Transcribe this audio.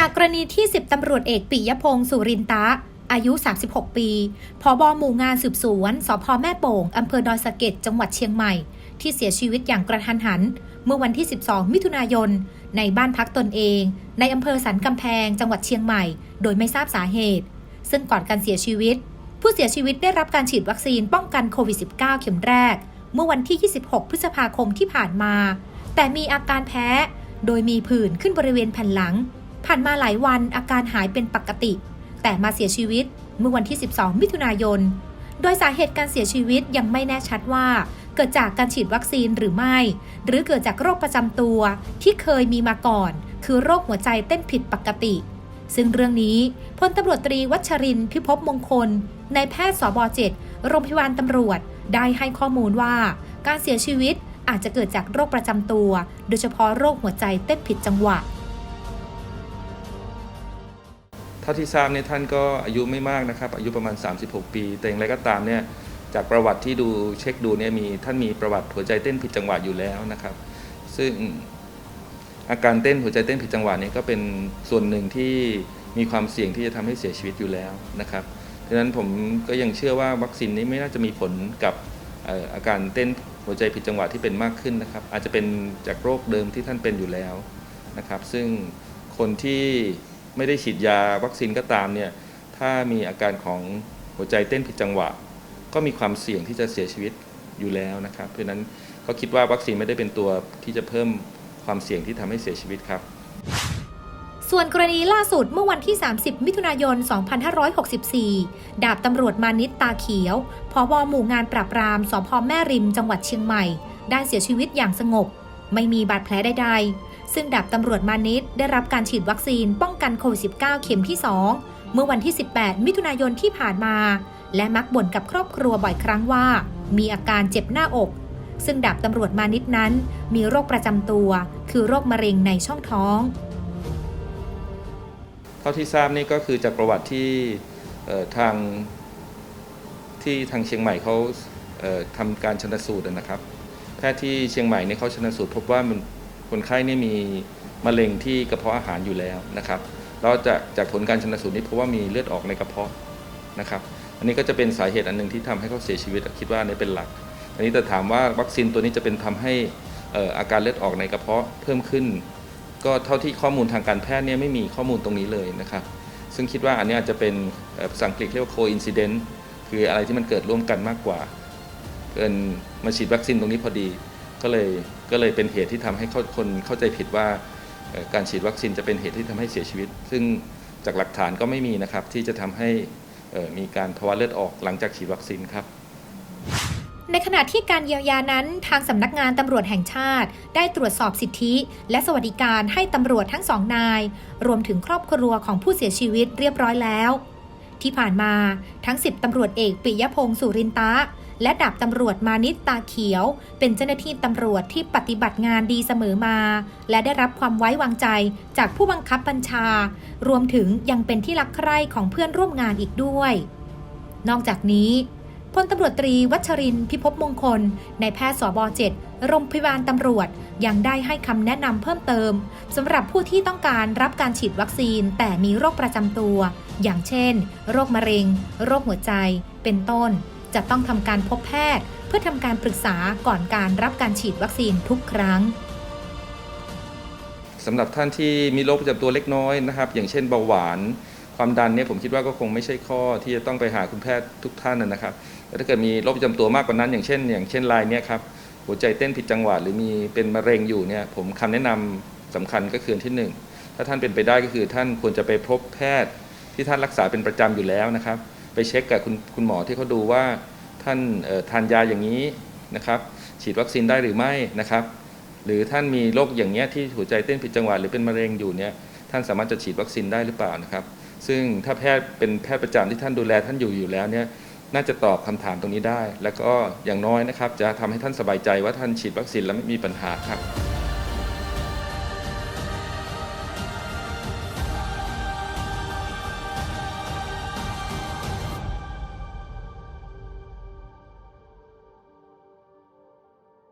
จากกรณีที่ 10ตำรวจเอกปิยพงศ์สุรินตะ อายุ 36 ปีพบหมู่งานสืบสวนสพแม่โป่งอำเภอดอยสะเก็ดจังหวัดเชียงใหม่ ที่เสียชีวิตอย่างกระทันหัน เมื่อวันที่ 12 มิถุนายน ในบ้านพักตนเอง ในอำเภอสันกำแพง จังหวัดเชียงใหม่ โดยไม่ทราบสาเหตุ ซึ่งก่อนการเสียชีวิต ผู้เสียชีวิตได้รับการฉีดวัคซีนป้องกันโควิด -19 เข็มแรก เมื่อวันที่ 26 พฤษภาคมที่ผ่านมา แต่มีอาการแพ้ โดยมีผื่นขึ้นบริเวณแผ่นหลัง ผ่านมาหลายวันอาการหายเป็นปกติ แต่มาเสียชีวิตเมื่อวันที่ 12 มิถุนายน โดยสาเหตุการเสียชีวิตยังไม่แน่ชัดว่า เกิดจากการฉีดวัคซีนหรือไม่ หรือเกิดจากโรคประจำตัวที่เคยมีมาก่อน คือโรคหัวใจเต้นผิดปกติ ซึ่งเรื่องนี้พลตำรวจตรีวัชรินทร์พิภพมงคลนายแพทย์สบ7โรงพยาบาลตำรวจได้ให้ข้อมูลว่า การเสียชีวิตอาจจะเกิดจากโรคประจำตัว โดยเฉพาะโรคหัวใจเต้นผิดจังหวะ ท่าที่ทราบเนี่ยท่านก็อายุไม่มากนะครับ อายุประมาณ 36 ปี แต่อย่างไรก็ตามเนี่ยจากประวัติที่ดูเช็คดูเนี่ยมีท่านมีประวัติหัวใจเต้นผิดจังหวะอยู่แล้วนะครับ ซึ่งอาการเต้นหัวใจเต้นผิดจังหวะนี่ยก็เป็นส่วนหนึ่งที่มีความเสี่ยงที่จะทำให้เสียชีวิตอยู่แล้วนะครับดังนั้นผมก็ยังเชื่อว่าวัคซีนนี้ไม่น่าจะมีผลกับอาการเต้นหัวใจผิดจังหวะที่เป็นมากขึ้นนะครับ อาจจะเป็นจากโรคเดิมที่ท่านเป็นอยู่แล้วนะครับ ซึ่งคนที่ ไม่ได้ฉีดยาวัคซีนก็ตามเนี่ยถ้ามีอาการของหัวใจเต้นผิดจังหวะ ก็มีความเสี่ยงที่จะเสียชีวิตอยู่แล้วนะครับเพราะนั้นก็คิดว่าวัคซีนไม่ได้เป็นตัวที่จะเพิ่มความเสี่ยงที่ทำให้เสียชีวิตครับ ส่วนกรณีล่าสุดเมื่อวันที่ 30 มิถุนายน 2564 ดาบตำรวจมานิตตาเขียวพบหมู่งานปราบปรามสพแม่ริมจังหวัดเชียงใหม่ ได้เสียชีวิตอย่างสงบ ไม่มีบาดแผลใดๆ ซึ่งดาบตำรวจมานิตได้รับการฉีดวัคซีนป้องกันโควิด -19 เข็มที่ 2 เมื่อวันที่ 18 มิถุนายนที่ผ่านมา และมักบ่นกับครอบครัวบ่อยครั้งว่า มีอาการเจ็บหน้าอก ซึ่งดาบตำรวจมานิตนั้น มีโรคประจำตัว คือโรคมะเร็งในช่องท้อง เท่าที่ทราบนี่ก็คือจากประวัติที่ทางที่ทางเชียงใหม่เขาเทำการชนสูตรนะครับ แพทย์ที่เชียงใหม่เนี่ยเขาชนสูตรพบว่ามัน คนไข้เนี่ยมีมะเร็งที่กระเพาะอาหารอยู่แล้วนะครับแล้วจากจากผลการชนสูตรนี้พบว่ามีเลือดออกในกระเพาะนะครับ อันนี้ก็จะเป็นสาเหตุอันหนึ่งที่ทำให้เขาเสียชีวิตคิดว่าอันนี้เป็นหลัก อันนี้แต่ถามว่าวัคซีนตัวนี้จะเป็นทำให้อาการเลือดออกในกระเพาะเพิ่มขึ้น ก็เท่าที่ข้อมูลทางการแพทย์เนี่ยไม่มีข้อมูลตรงนี้เลยนะครับ ซึ่งคิดว่าอันนี้อาจจะเป็นภาษาอังกฤษเรียกว่า coincident คืออะไรที่มันเกิดร่วมกันมากกว่า เกินมาฉีดวัคซีนตรงนี้พอดีก็เลย ก็เลยเป็นเหตุที่ทำให้คนเข้าใจผิดว่าการฉีดวัคซีนจะเป็นเหตุที่ทำให้เสียชีวิต ซึ่งจากหลักฐานก็ไม่มีนะครับ ที่จะทำให้มีการภาวะเลือดออกหลังจากฉีดวัคซีนครับในขณะที่การเยียวยานั้นทางสำนักงานตำรวจแห่งชาติ ได้ตรวจสอบสิทธิ และสวัสดิการให้ตำรวจทั้งสองนาย รวมถึงครอบครัวของผู้เสียชีวิตเรียบร้อยแล้ว ที่ผ่านมาทั้ง 10ตำรวจเอกปิยพงศ์สุรินตะ และดาบตำรวจมานิตตาเขียว เป็นเจ้าหน้าที่ตำรวจที่ปฏิบัติงานดีเสมอมา และได้รับความไว้วางใจจากผู้บังคับบัญชา รวมถึงยังเป็นที่รักใคร่ของเพื่อนร่วมงานอีกด้วย นอกจากนี้พลตำรวจตรีวัชรินพิภพมงคล ในายแพทย์สบ7โรงพยาบาลตำรวจยังได้ให้คำแนะนำเพิ่มเติมสำหรับผู้ที่ต้องการรับการฉีดวัคซีนแต่มีโรคประจำตัว อย่างเช่น โรคมะเร็ง โรคหัวใจ เป็นต้น จะต้องทำการพบแพทย์ เพื่อทำการปรึกษาก่อนการรับการฉีดวัคซีนทุกครั้งสำหรับท่านที่มีโรคประจำตัวเล็กน้อยนะครับ อย่างเช่นเบาหวานความดันเนี่ยผมคิดว่าก็คงไม่ใช่ข้อที่จะต้องไปหาคุณแพทย์ทุกท่านนะครับแต่ถ้าเกิดมีโรคประจำตัวมากกว่านั้น อย่างเช่น อย่างเช่นรายเนี่ยครับหัวใจเต้นผิดจังหวะหรือมีเป็นมะเร็งอยู่เนี่ยผมคำแนะนำสำคัญก็คือที่หนึ่งถ้าท่านเป็นไปได้ก็คือท่านควรจะไปพบแพทย์ที่ท่านรักษาเป็นประจำอยู่แล้วนะครับ ไปเช็คกับคุณคุณหมอที่เขาดูว่า ท่านทานยาอย่างนี้นะครับ ฉีดวัคซีนได้หรือไม่นะครับ หรือท่านมีโรคอย่างเงี้ยที่หัวใจเต้นผิดจังหวะหรือเป็นมะเร็งอยู่เนี่ยท่านสามารถจะฉีดวัคซีนได้หรือเปล่านะครับ ซึ่งถ้าแพทย์เป็นแพทย์ประจำที่ท่านดูแลท่านอยู่อยู่แล้วเนี่ยน่าจะตอบคำถามตรงนี้ได้ แล้วก็อย่างน้อยนะครับ จะทำให้ท่านสบายใจว่าท่านฉีดวัคซีนแล้วไม่มีปัญหาครับ